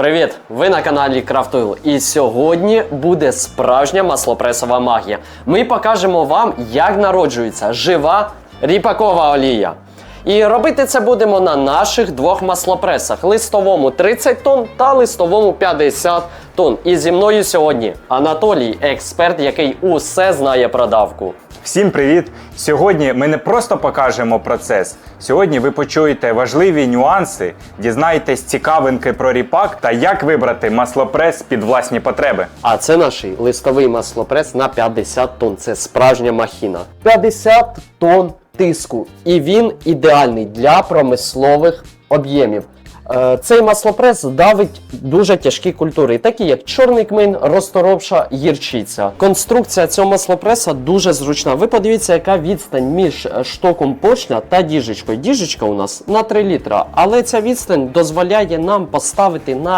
Привіт! Ви на каналі Крафтойл. І сьогодні буде справжня маслопресова магія. Ми покажемо вам, як народжується жива ріпакова олія. І робити це будемо на наших двох маслопресах: листовому 30 тонн та листовому 50 тонн. І зі мною сьогодні Анатолій, експерт, який усе знає про давку. Всім привіт! Сьогодні ми не просто покажемо процес. Сьогодні ви почуєте важливі нюанси, дізнаєтесь цікавинки про ріпак та як вибрати маслопрес під власні потреби. А це наш листовий маслопрес на 50 тонн. Це справжня махіна. 50 тонн тиску. І він ідеальний для промислових об'ємів. Е, Цей маслопрес давить дуже тяжкі культури, такі як чорний кмин, розторопша, гірчиця. Конструкція цього маслопреса дуже зручна. Ви подивіться, яка відстань між е, штоком поршня та діжечкою. Діжечка у нас на 3 літра, але ця відстань дозволяє нам поставити на